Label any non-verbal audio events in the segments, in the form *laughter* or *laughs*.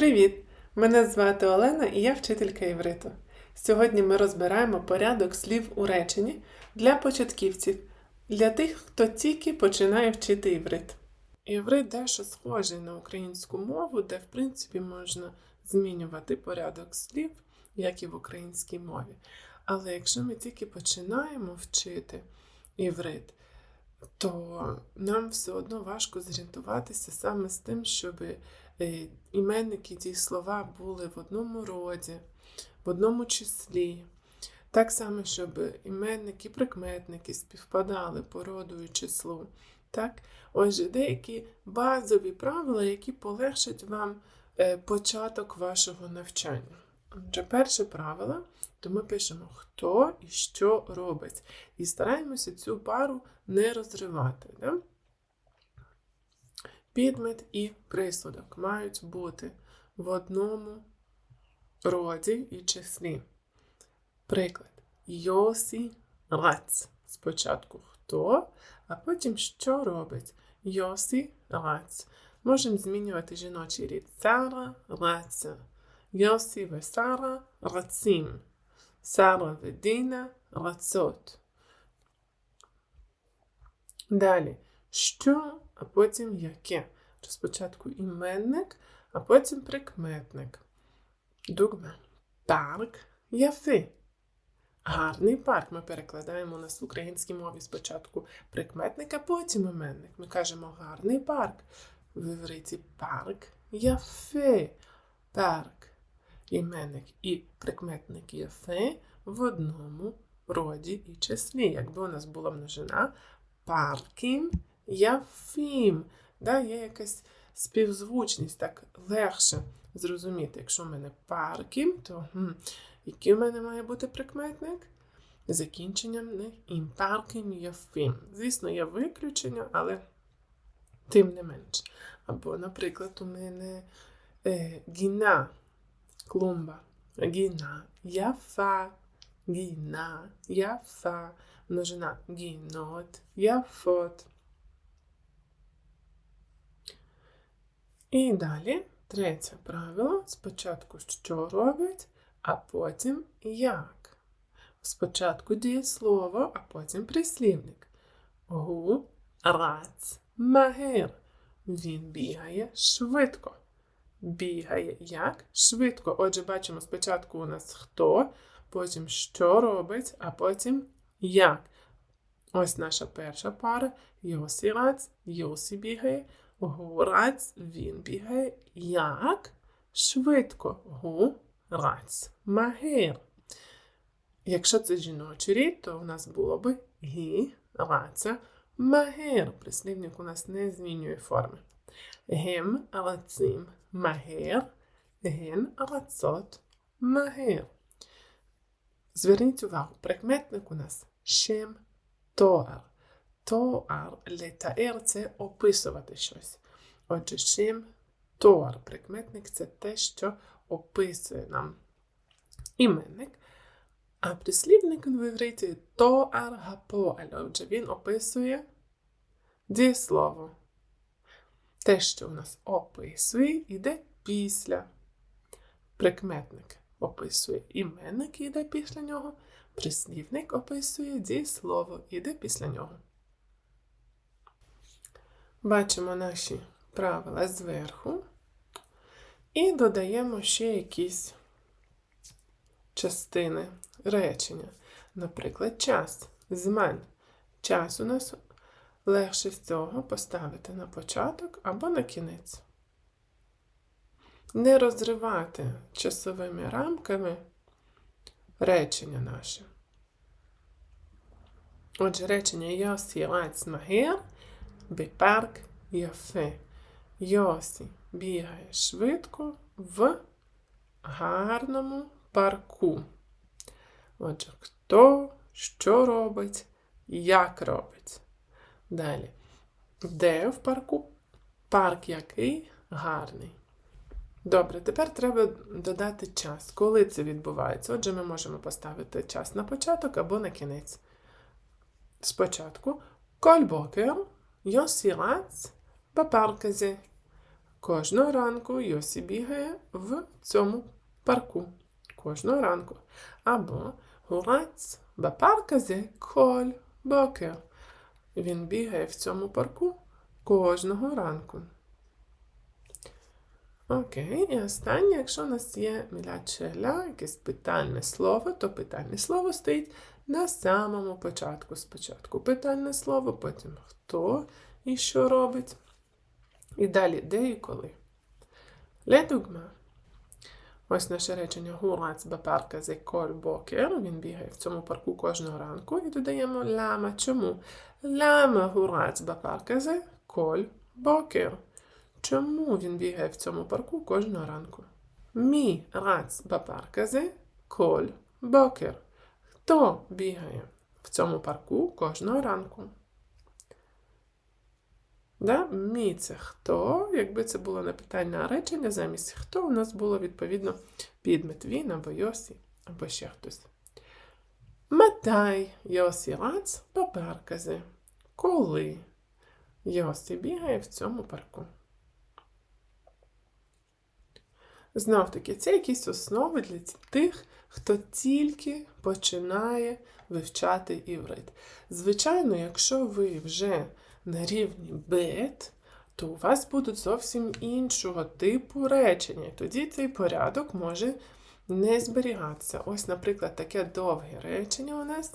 Привіт! Мене звати Олена і я вчителька івриту. Сьогодні ми розбираємо порядок слів у реченні для початківців, для тих, хто тільки починає вчити іврит. Іврит дещо схожий на українську мову, де в принципі можна змінювати порядок слів, як і в українській мові. Але якщо ми тільки починаємо вчити іврит, то нам все одно важко зорієнтуватися саме з тим, щоб е, іменники ті слова були в одному роді, в одному числі. Так само, щоб іменники, прикметники співпадали по роду і числу. Так? Отже, деякі базові правила, які полегшать вам е, початок вашого навчання. Отже, перше правило, то ми пишемо, хто і що робить. І стараємося цю пару не розривати. Да? Підмет і присудок мають бути в одному роді і числі. Приклад. Йосі рац. Спочатку хто, а потім що робить. Йосі рац. Можемо змінювати жіночий рід. Сара раця. Йосі ве Сара рацим. Сара ве Діна рацот. Далі. Що, а потім яке. Спочатку іменник, а потім прикметник. Дугма. Парк яфи. Гарний парк. Ми перекладаємо у нас в українській мові спочатку прикметник, а потім іменник. Ми кажемо гарний парк. В івриті парк яфе. Парк. Іменник і прикметник яфе в одному роді і числі. Якби у нас була множина паркім яфім. Да, є якась співзвучність, так легше зрозуміти. Якщо в мене паркім, то хм, який в мене має бути прикметник? Закінченням не ім паркім яфім. Звісно, є виключення, але тим не менш. Або, наприклад, у мене е, гіна, клумба, гіна, яфа, гіна, яфа, множина гінот, яфот. І далі третє правило. Спочатку що робить, а потім як. Спочатку дієслово, а потім прислівник. Гу, рац, магер. Він бігає швидко. Бігає як? Швидко. Отже, бачимо, спочатку у нас хто, потім що робить, а потім як. Ось наша перша пара. Йосі рац, Йосі бігає. Гу рац, він бігає. Як? Швидко. Гу рац. Магер. Якщо це жіночий рід, то у нас було би гі, раця, магер. Прислівник у нас не змінює форми. Гем рацим магер, ген рацот магер. Зверніть увагу, прикметник у нас шем тоар. Тоар, летаер це описувати щось. Отже, шем тоар. Прикметник це те, що описує нам іменник. А прислівник в івриті тоар гапоаль. Отже, він описує дієслово. Те, що у нас описує, іде після. Прикметник описує іменник, іде після нього. Прислівник описує дієслово, іде після нього. Бачимо наші правила зверху. І додаємо ще якісь частини речення. Наприклад, час. Змен. Час у нас легше всього поставити на початок або на кінець. Не розривати часовими рамками речення наше. Отже, речення Йосі Рац Магер Бепарк Яфе. Йосі бігає швидко в гарному парку. Отже, хто що робить, як робить. Далі. Де в парку? Парк який гарний. Добре, тепер треба додати час, коли це відбувається. Отже, ми можемо поставити час на початок або на кінець. Спочатку кольбокер, йосі рац, бапарказі. Кожного ранку Йосі бігає в цьому парку. Кожного ранку. Або Гурац бапарказе коль бокер. Він бігає в цьому парку кожного ранку. Окей, і останнє, якщо у нас є мілять шеля, якесь питальне слово, то питальне слово стоїть на самому початку. Спочатку питальне слово, потім хто і що робить. І далі де і коли. Ледугма. Ось наше речення Гурац бапарка зе коль бокер. Він бігає в цьому парку кожного ранку. І додаємо ляма. Чому? Ляма гурац бапарка зе коль бокер. Чому він бігає в цьому парку кожного ранку? Мі рац бапарказе коль бокер. Хто бігає в цьому парку кожного ранку? Да? Мі це хто? Якби це було не питання, речення, замість хто у нас було відповідно підмет він або Йосі, або ще хтось. Матай Йосі рац бапарказе. Коли Йосі бігає в цьому парку? Знов таки, це якісь основи для тих, хто тільки починає вивчати іврит. Звичайно, якщо ви вже на рівні бет, то у вас будуть зовсім іншого типу речення. І Тоді цей порядок може не зберігатися. Ось, наприклад, таке довге речення у нас.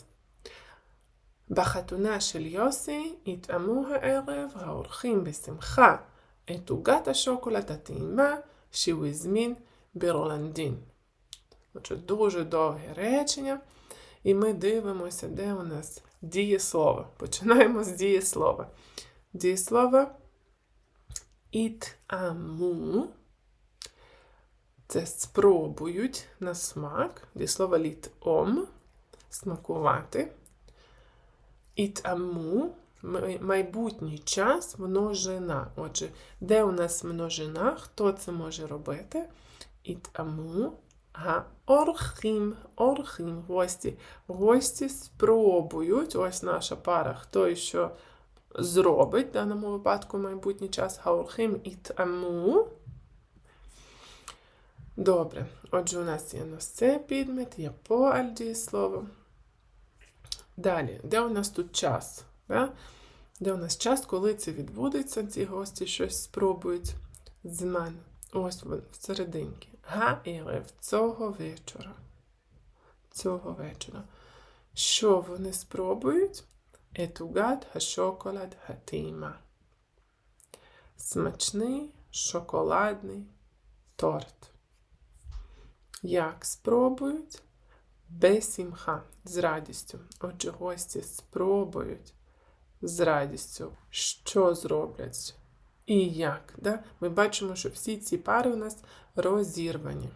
בחתונה של יוסי יטעמו הערב האורחים בשמחה את עוגת השוקולד הטעימה Шівизмін Біроландін. Отже, дуже довге речення. І ми дивимося, де у нас дієслово. Починаємо з дієслова. Дієслово it аму. Це спробують на смак. Дієслово літ ом. Смакувати. It аму майбутній час множина. Отже, де у нас множина? Хто це може робити? Ітаму орхім. Орхім. Гості. Гості спробують. Ось наша пара. Хто і що зробить в даному випадку майбутній час. Гаорхім ітаму. Добре. Отже, у нас є носе підмет, є поаль дієслово. Далі, де у нас тут час? Да? Де у нас час, коли це відбудеться, ці гості щось спробують з мене. Ось всерединки. Га ірев цього вечора. Цього вечора. Що вони спробують? Етугат га-шоколад га-тіма. Смачний шоколадний торт. Як спробують? Бесімха з радістю. Отже, гості спробують з радістю, що зроблять і як. Да? Ми бачимо, що всі ці пари у нас розірвані.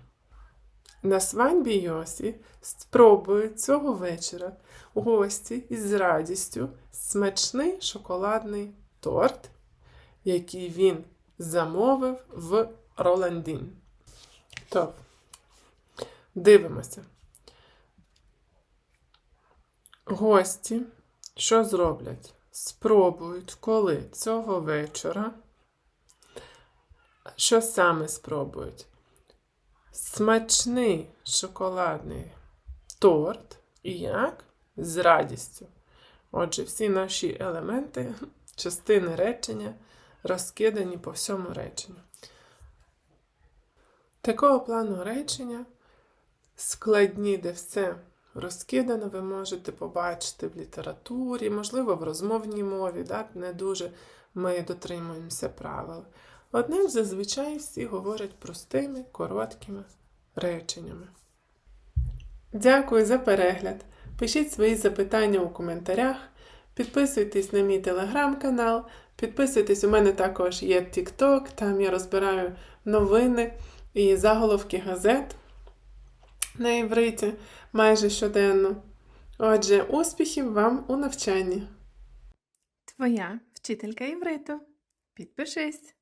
На свадьбі Йосі спробують цього вечора гості із радістю смачний шоколадний торт, який він замовив в Роландін. То, дивимося. Гості що зроблять? Спробують, коли цього вечора. Що саме спробують? Смачний шоколадний торт. І як? З радістю. Отже, всі наші елементи, *laughs* частини речення розкидані по всьому реченню. Такого плану речення складні, де все розкидано, ви можете побачити в літературі, можливо, в розмовній мові, да? не дуже ми дотримуємося правил. Однак зазвичай всі говорять простими, короткими реченнями. Дякую за перегляд. Пишіть свої запитання у коментарях, підписуйтесь на мій телеграм-канал, підписуйтесь, у мене також є TikTok, там я розбираю новини і заголовки газет на івриті майже щоденно. Отже, успіхів вам у навчанні! Твоя вчителька івриту. Підпишись.